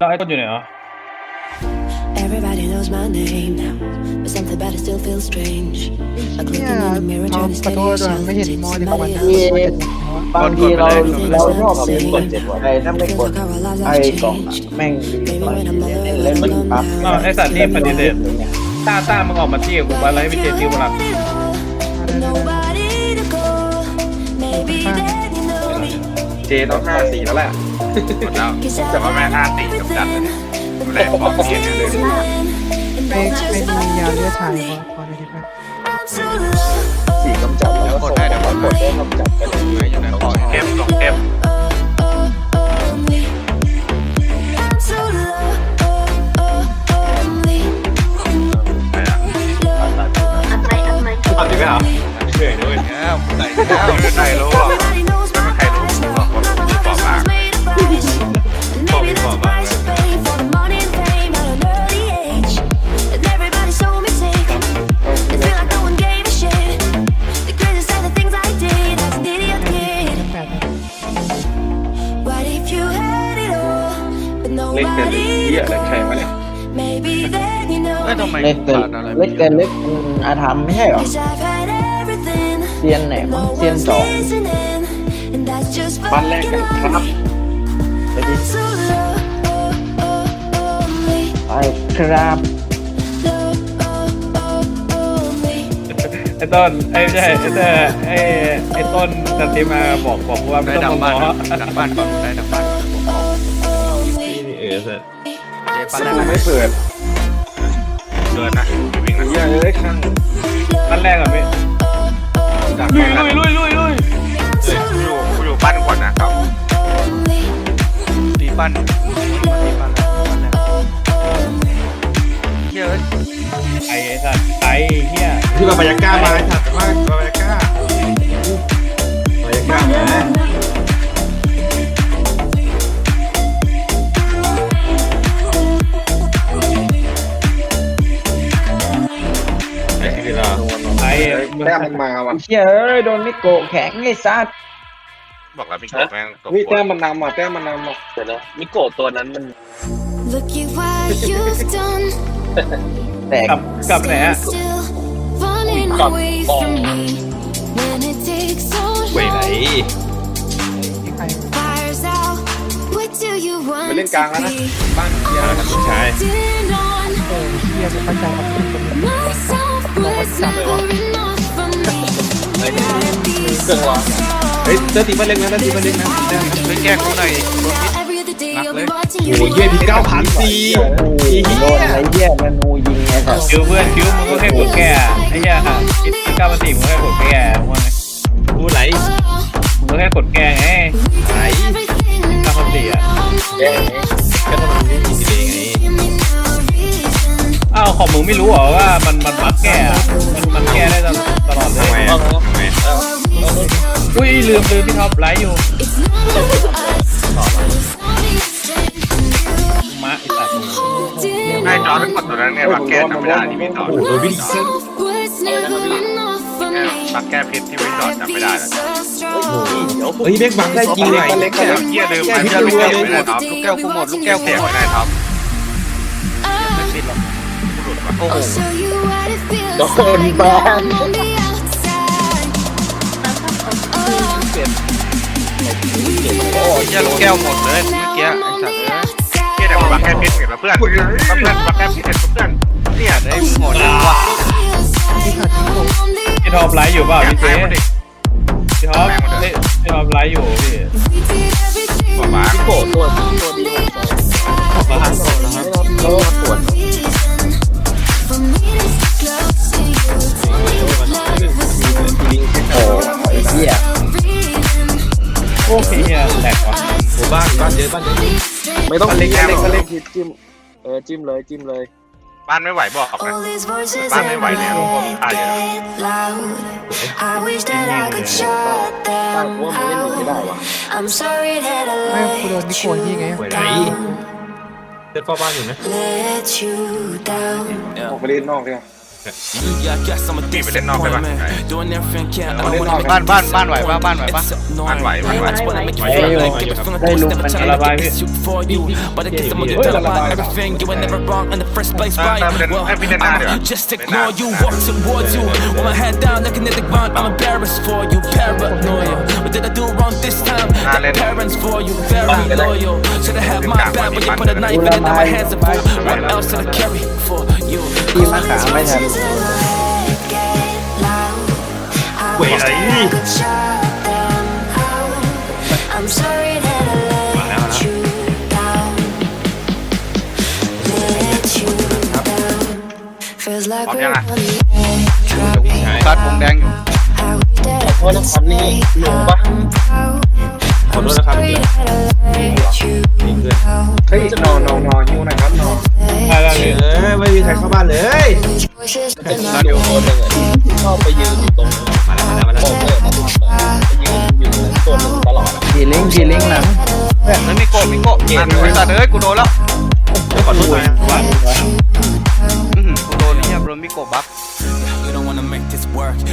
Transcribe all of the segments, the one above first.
แล้วไอ้ต้นอยู่ไหนอะ Everybody knows my name now, but something about it still feels strange. Like looking เนี่ย in the mirror, เอา trying to ขอโท steady ษด้วย yourself ไม่เห็น into มอดีกว่าวัน somebody นั้น else. บางทีเราเราชอบเป็นกดเจ็บหัวใจถ้าไม่กด Feels like our lives ไอ้ have กล่อง changed. แม่งดีกว่าเล่นมันปั๊บอ้าวไอ้สัตว์นี่ปฏิเสธ ต้าต้ามึงออกมาเที่ยวกูไปแล้วให้พี่เจติวมาหลัง เจต้องห้าสี่แล้วแหละ Cause แต่ว่าแม่ห้าสี่กำจัดเลยแรงบอกเพียงเลยไม่ไม่มียาเลือดชายพอพอได้ไหม I'm so low. สี่กำจัดแล้วส่งให้กดได้กำจัดไปเลยอยู่ในขอเก็บลงเก็บ Only. I'm so low. Only. ตัดดีไหมครับเหนื่อยด้วยแล้วไหนแล้วไหนรู้อ่ เล็กเกินเล็กอาธรรมไม่ใช่หรอ Cause I've had everything. เซียนไหนมั้ง No เซียน one's สอง listening, and that's just บ้านแรกกันครับไปดิ so lonely, ไปครับ lonely. ไอ้ต้นไอ้ไม่ใช่ไอ้เต้ไอ้ไอ้ต้นตัดทีมาบอกบอกว่าไม่ได้ต้องดำมาบ้านง้อดำบ้านก่อนได้ดำบ้านนี่เออเสร็จเจปั้นแรกไม่เปิดเดินนะวิ่งนะเหี้ ยเลยข้างนัดแรกอะพี่ดักลุบ้ายนลุยลุยลุยลุยอยู่อยู่บ้านก่อนนะครับตีบ้านตีบ้านเยอะไอ้ไอ้สัตว์ไอ้เหี้ยคือเราบรรยากาศมาถัดมา มึงแต้มมันมาว่ะเชี่ยเอ้ยโดนมิโกะแข็งไอ้ซัดบอกแล้วพี่โกแม่งตกวิแต้มมันนำอะแต้มมันนำอะเดี๋ยวนะมิโกะตัวนั้นมัน Look at what you've done. แตกกลับกลับไหนอะ Still running away from me. When it takes so เว้ยไหน long, ที่ใคร fires out. What do you ไป want เล่นกลาง to แล้วนะ be? บ้านเดียวนะใช่ Holding on. โอ้เฮียไม่เข้าใจครับคุณคนนี้ Myself was never enough for me. Gotta be so strong. เฮ้ยเจ้าตีบ้านเล็กนะเจ้าตีบ้านเล็กนะช่วยแก้กูหน่อย Every other day I'll be watching you. โอ้ยเยี่ยพี่เก้าพันสี่โดนไอ้เหี้ยแมนูยิงไอ้สัสคิวเพื่อนคิวมึงก็แค่กดแก้ไอ้เหี้ยคิดก้าวมาสี่มึงก็แค่กดแก้ว่าไงกูไหลมึงก็แค่กดแก้ไงไหล Everything ก้าวมาสี่อะ อ้าวของมึงไม่รู้เหรอว่ามันมันบักแก้อะมันมันแก้ได้ตลอดเลยเอาเอาเอาอุ้ยลืมลืมพี่ท็อปไลฟ์อยู่ It's not about us. It's only a stranger. มะไอ้สัตว์ไอ้จอร์ดกดตัวนั้นเนี่ยมาแก้ธรรมดาที่พี่ต่อ myself was never enough for เนี่ย me. มาแก้พิษที่พี่ต่อจำไม่ได้แล้วเฮ้ยเด็กบังได้จริงเลยเล็กเฮียลืมไปเฮียลูกแก้วไม่ได้ท็อปลูกแก้วกูหมดลูกแก้วเสียไม่ได้ท็อป โอ้โห I'll show you what it feels โดน like บ้า when นโอ้ยลูกแก้วหมดเลยเมื่อกี้ไอ้สัตว์เอ้ยเฮียแต่มาแก้พิษเห็นเพื่อนเพื่อนมาแก้พิษเห็นเพื่อนเนี่ยได้หมดเลยว่ะพี่ท็อปไลฟ์อยู่เปล่าพี่เจให้มันดิพี่ท็อปพี่ท็อปไลฟ์อยู่พี่บอกมามิโกะตัวตัวดีเลยมาหันสดนะครับเขาปวด หี้ยโอ้พี่เฮียแหลกว่ะหมู่บ้านบ้านเยอะบ้านเยอะไม่ต้องเล็กเล็กก็เล็กจิ้มเออจิ้มเลยจิ้มเลย บ้านไม่ไหวบอกนะ All these voices Bye, in bye, my bye. head Ah, yeah. get loud. I wish that I could shut บ้าน them กูว่ามันเล่นอยู่ไม่ได้ out. ว่ะ I'm sorry that I ไม่กูโดน let นิโกะยิงไง you ไหวไหน down. เดินเฝ้าบ้านอยู่นะ Let you down. ออกไปเล่นนอกดีกว่า Yeah, I guess I'm a พี่ไปเล่นนอกได้ปะ disappointment. Doing everything can. I don't wanna make บ้านบ้านบ้านไหวปะบ้านไหวปะ It's annoying. บ้านไหวบ้านไหว I just wanna make you ไหว feel อยู่ like ไหวอยู่ it, feeling ได้ good, ลุง never มัน tell ระ you บาย that it's you for you. But I guess I'm gonna tell about everything you were never wrong in the first place, Ah, right? ah, then- Well, eh, พี่เล่นหน้าดีกว่า I'ma just ignore you, walk towards you. With my head down, looking at the ground, I'm embarrassed for you, paranoia. What did I do wrong this time? Nah, Got let- parents for you, very loyal. Should've had my back when you put a knife in it, now my hands are full. What else did I carry for you? ที่มาขาไม่ทัน Voices in my head get loud. I Wait, wish that are I you- could shut them out. I'm sorry that I let you down. Let you down. Feels like Bom we're ยังอะ on the edge, trying กัดวงแดงอยู่ I wish that I could say I'm proud. ขอ I'm โทษนะครับ sorry that I let you down. เฮ้ยนอนนอนนอนอยู่นะครับนอนได้ได้เลยเออไม่มีใครเข้าบ้านเลย These voices in my เดี๋ยวคนหนึ่งที่ชอบไปยืนอยู่ตรงมาแล้วมาแล้วมาแล้วไปยืนอยู่ตัวหนึ่งตลอดกี่ลิงก์กี่ลิงก์หลังเฮ้ยมิโกะมิโกะอะไอ้สัตว์เอ้ยกูโดนแล้วขอโทษนะอื้อหือกูโดนนี่โดนมิโกะบัก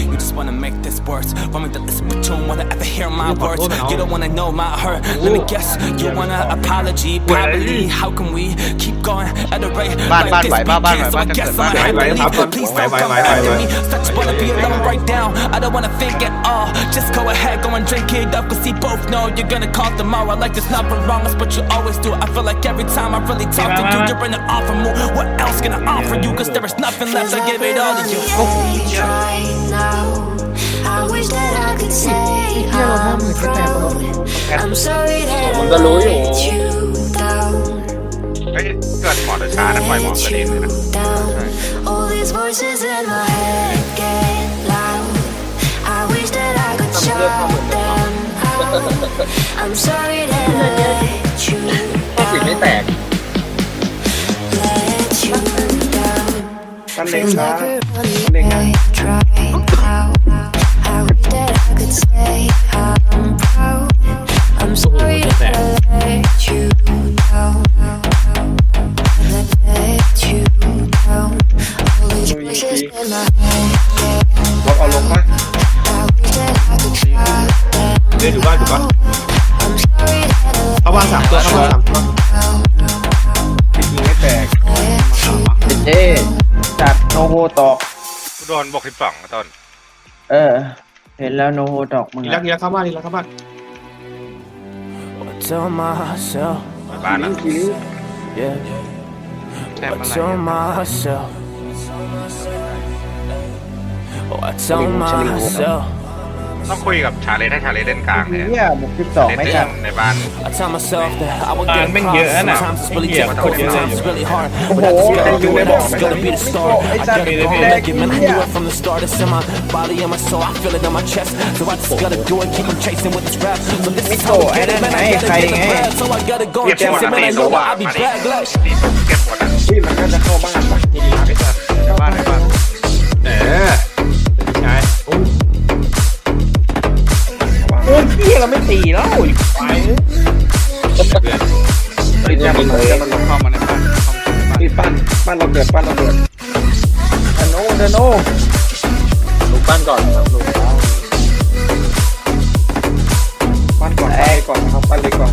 You just wanna make this worse. Want me to listen, but you don't wanna ever hear my words. You don't wanna know my hurt. Let me guess, you wanna apology. Probably, how can we keep going at a rate like this? bad so I guess I'm unhappy. Please don't come after me. Such wanna be alone right now. I don't wanna think at all. Just go ahead, go and drink it up. Cause you both know you're gonna call tomorrow. Like there's nothing wrong, that's what you always do. I feel like every time I really talk to you, you're in an awful mood. What else can I offer you? Cause there is nothing left. I give it all to you Right now, I wish that I could say I'm proud. I'm sorry that I ผมก็รู้อยู่ let you down. เฮ้ยเกิดหมอเดินช้านะปล่อยหมอกระเด็นเลยนะ down. All these voices in my head get loud. I wish that I could shut them out. I'm sorry that I let you ก็สีไม่แตก let you down. กันเด็ก Feels ช้า like we're on าบ้านสามตัวเข้าบ้านสามตัวยิงไม่แตกเจ๊จัดโนโฮตอกกูโดนบวกสิบสองต้นเออ เห็นแล้วโนโฮตอกมึงอีกแล้วอีกแล้วเข้าบ้านอีกแล้วเข้าบ้าน I tell myself, ไปบ้านนะ yeah. แต้ม I อะไร tell myself. Oh, I tell myself. ต้องคุยกับชาเลนให้ชาเลนเล่นกลางเนี่ยเนี่ยบุกสิบสองเล่นไม่เล่ทันนในบ้าน I tell myself that I will Ah, get men across. gjør det, nei. Sometimes it's really Men gjør difficult, det. sometimes it's really hard. Oh, But I just gotta oh, do it. oh, It's gonna be the start. oh, I it's gotta a go big and make it, man. I yeah. knew it from the start. It's in my body and my soul. I feel it in my chest. So I just gotta do it. Keep on chasing with this rap. So this is how we Miko, get it, and man. I then, gotta hey, get the hey, bread. So I gotta go เก็ and บหมด chase it, นะ man. ตี I โซ know ว่า that I'll be มาดิ back. Like. ตีเก็บหมดนะพี่มันก็จะเข้าบ้านปะดีๆไปสัตว์ในบ้านในบ้านเออ ยพี่เราไม่ตีแล้วอีกไปเฮ้ยจะมันจะมันเข้ามาในบ้านเข้ามาในบ้านพี่ปั้นปั้นเราเกิดปั้นเราเกิดเดโน่เดโน่ลูกบ้นก่อนครับลูกปั้นก่อนปั้ก่อนนะครับปั้นเล็กก่อน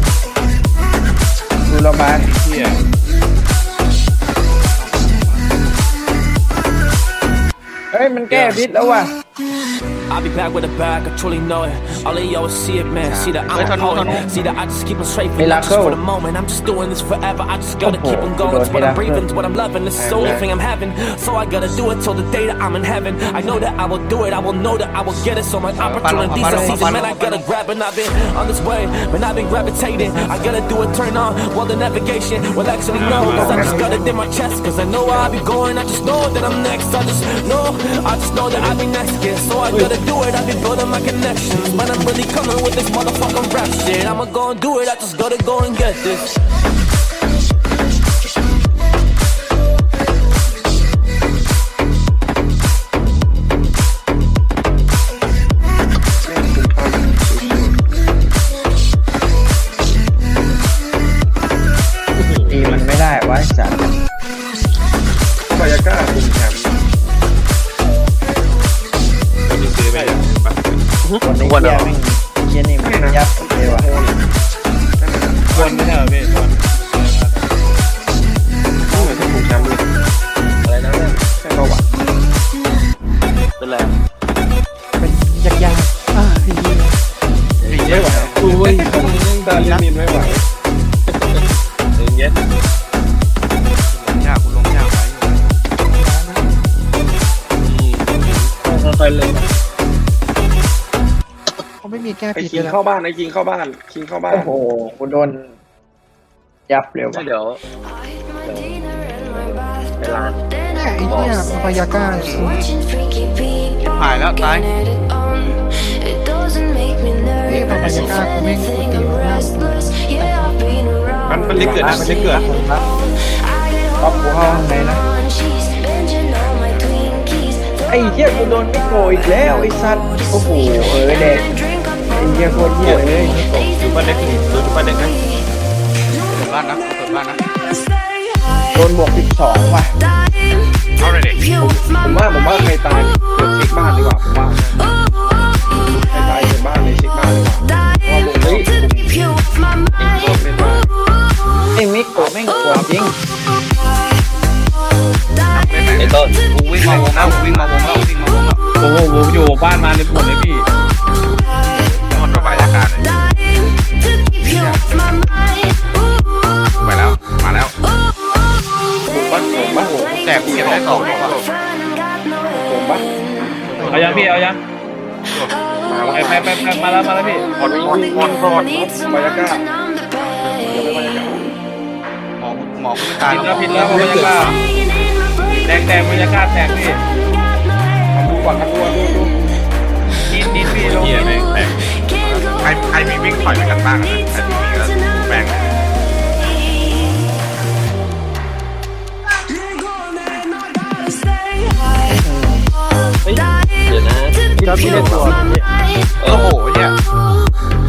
ดูเรามาเฮียเฮ้ยมันแก้พิษแล้วว่ะ I'll be back with a bag, I truly know it. All of y'all see it, man. See that I'm Wait, a hold on, poet. hold on. See that I just keep on straight for not just for the moment. I'm just doing this forever. I just gotta keep on going. don't It's what I'm that breathing, it's what I'm loving. This is the only thing I'm having. So I gotta do it till the day that I'm in heaven. I know that I will do it. I will know that I will get it. So my opportunities Palo, are season, man. I gotta grab it. I've been on this way, man. I've been gravitating. I gotta do it. Turn on while the navigation. Well, actually, no, cause I just gotta dip my chest. Cause I know where I'll be going. I just know that I'm next. I just know, I just know that I'll be next. Yeah, so I gotta do it. I've been building my connections. But I'm really coming with this motherfucking rap shit. I'ma go and do it. I just gotta go and get this. ไหวกูเว้ยตอนลิมินไม่ไหวเย็นเย็นยากกูลงยากไว้ค่อยๆเล่นเขาไม่มีแก้ไอ้ผิดคิเลยนะเข้าบ้านไอ้คิงเข้าบ้านคิงเข้าบ้านโอ้โหกูโดน ยับเลยว่ะเดี๋ยวไปร้าไอ้เนี่ยมันพยาก้าหายแล้วตาย นี่มันพยากากูแม่งกูตีมันหน้ามันมันได้เกิดนะมันได้เกิดก็กูเข้าข้างในนะไอ้เหี้ยกูโดนไม่โกอีกแล้วไอ้สัตว์โอ้โหเออเด็กไอ้เหี้ยโคตรเหี้ยเลยดูบ้านเล็กดูบ้านเล็กนะเปิดบ้านนะเปิดบ้านนะโดนบวกสิบสองว่ะเอเลยดิผมว่าผมว่าใครตายเกิดเช็คบ้านดีกว่าผมว่า ใครตายเกิดบ้านเลยเช็คบ้านดีกว่าเพราะว่าผมเฮ้ยผมเองก็เล่นบ้านไอ้มิกโกแม่งโกจริงไอ้ต้นกูวิ่งมาวงแล้ววิ่งมาวงแล้ววิ่งมาวงแล้วโอ้โหอยู่บ้านมาเลยปวดเลยพี่มันระบายอากาศเลยไปแล้ว มาแล้วบ้านผมบ้านผมแตกเก็บได้สองบอกว่าผมบ้านเอายังพี่เอายัง มาแล้วไปไปไปไปมาแล้วมาแล้วพี่หมดหมดหมดหมดบรรยากาศหมอหมอคุณตายผิดแล้วผิดแล้วบรรยากาศแตกแตกบรรยากาศแตกพี่ดูก่อนนะดูดูดูนิดนิดพี่ลงเหี้ยแม่งแตกใครใครมีวิ่งถอยไปกันบ้างนะใครมีวิ่งแล้วแบ่ง ดี๋ยวนะที่เราที่เล่นตัวนี้เอโอ้อโหเนี่ย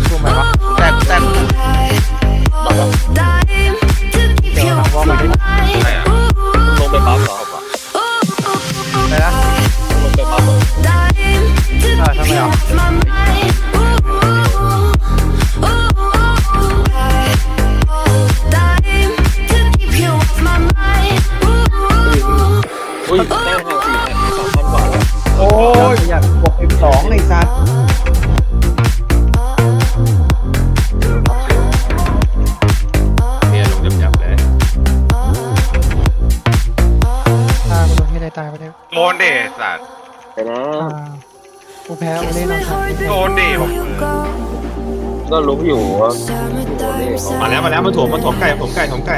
ถูกไหมวะแตกแตกเดี๋ยวเราว่ามันไม่อะไรอะลงไปปั๊มเหรอครับไปนะลงไปปั๊มเหรออ่าทำไมอะ กูแพ้โอเล่นเราทำโดนดิผมก็รู้อยู่ว่ามาแล้วมาแล้วมาถ่วงมาถ่วงไก่ถ่วงไก่ถ่วงไก่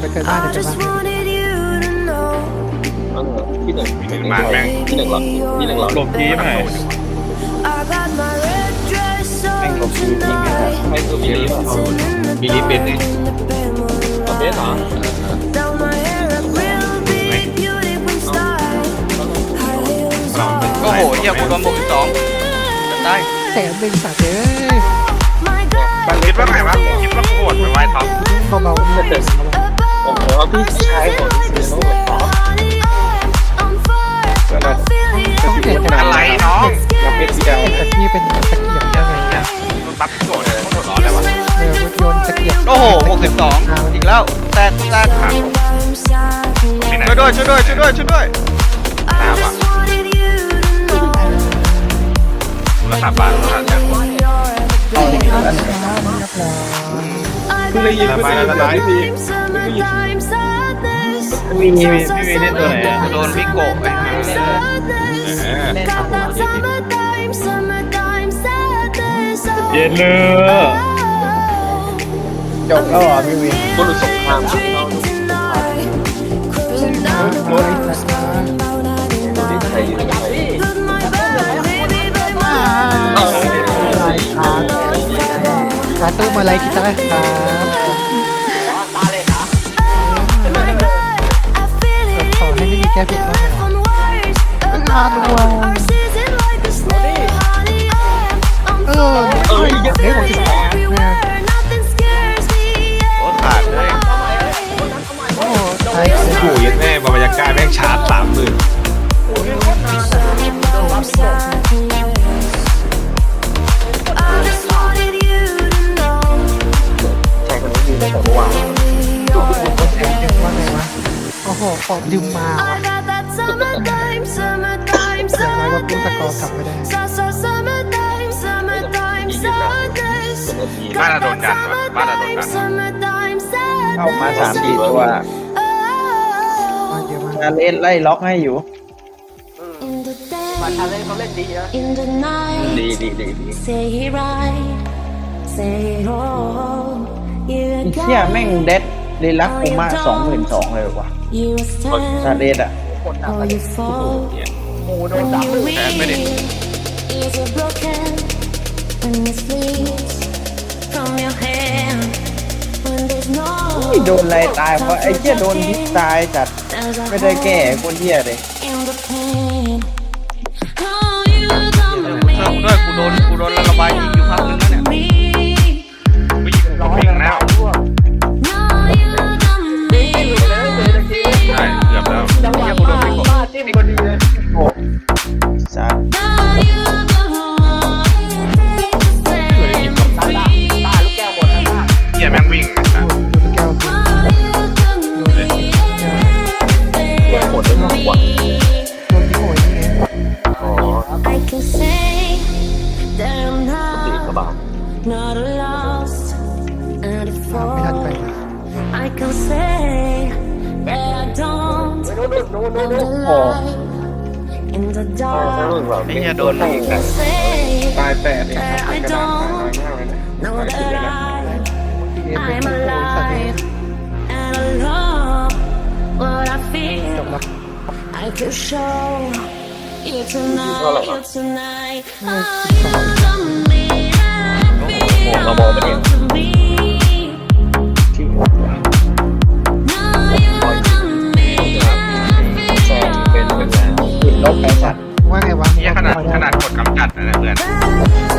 ไปเกิดบ้านเดี๋ยวเกิดบ้านอันเหรอที่หนึ่งหนึ่งมาแม่งที่หนึ่งเหรอที่หนึ่งเหรอหลบทีมหน่อยแม่งหลบดีจริงไอ้สัตว์ใครคือบิลลี่ป่ะบิลลี่เป็นไงประเภทเหรอ อ้โหเหี้ยกูโดนบวกสิบสองได้แสนหนึ่งสัตว์เอ้ยคิดว่าไงวะคิดว่ากูโหดไปไว้ท็อปเบาๆนี่เด็ดโอ้โหพี่ชายของซีโน่เหรอแล้วน่าจะต้องเก่งกันอะไรน้องรับเพชรสีดาวแต่พี่เป็นตะเกียบได้ไงเนี่ยปั๊บโกรธเลยโกรธร้อนเลยวะเออรถยนต์ตะเกียบโอ้โหบวกสิบสองอีกแล้วแตกแตกขาช่วยด้วยช่วยด้วยช่วยด้วยช่วยด้วยตามอะ รักษาบ้านรักษาเจ้าเอาดิแล้วช้ามันยับร้อยเพิ่งได้ยินได้ยินแบบนี้ทีเพิ่งได้ยินพี่มีพี่มีเล่นตัวไหนอะโดนพิโกะไอ้ห่าเล่นเย็นเลยจบแล้วเหรอพี่วินบุรุษสงครามเข้าดูโอ้ยสัตว์ที่ไทย ขาตู้มาไล่กีตาร์ครับขอให้ไม่มีแก้ผิดบ้างงานวังเออเอ้ยเด็กของที่สองนะโอ้ขาดเลยโอ้ไทยโอ้ยแม่บรรยากาศแม่งชาร์จสามหมื่น ตั้งแไโอ้โหฟอร์มมมาว่ะแไงว่าเป็นะกอร์ไม่ได้บ้านเราโดนดันว่ะบ้านเราโดนดันเข้ามาสามสี่ตัวมาเยอะมลสไล่ล็อกให้อยู่มาทาเล่นเขาเล่นดีนะดีดีดีดี เชี่ยแม่งเด็ดเดลักกูมาสองหมื่นสองเลยว่ะซาเดดอะคนหนักเลยโอ้โดนดับแทนไม่ได้โดนอะไรตายเพราะไอ้เชี่ยโดนพิษตายจัดไม่ได้แก่คนเที่ยเลยกูด้วยกูโดนกูโดน know that I, I'm alive and alone. What I feel, I could show you tonight, you tonight. Oh, you love me, I'd be all to be. Okay. ว่าไงวะ นี่ขนาดขนาดกดกำจัดนะเนี่ยเพื่อน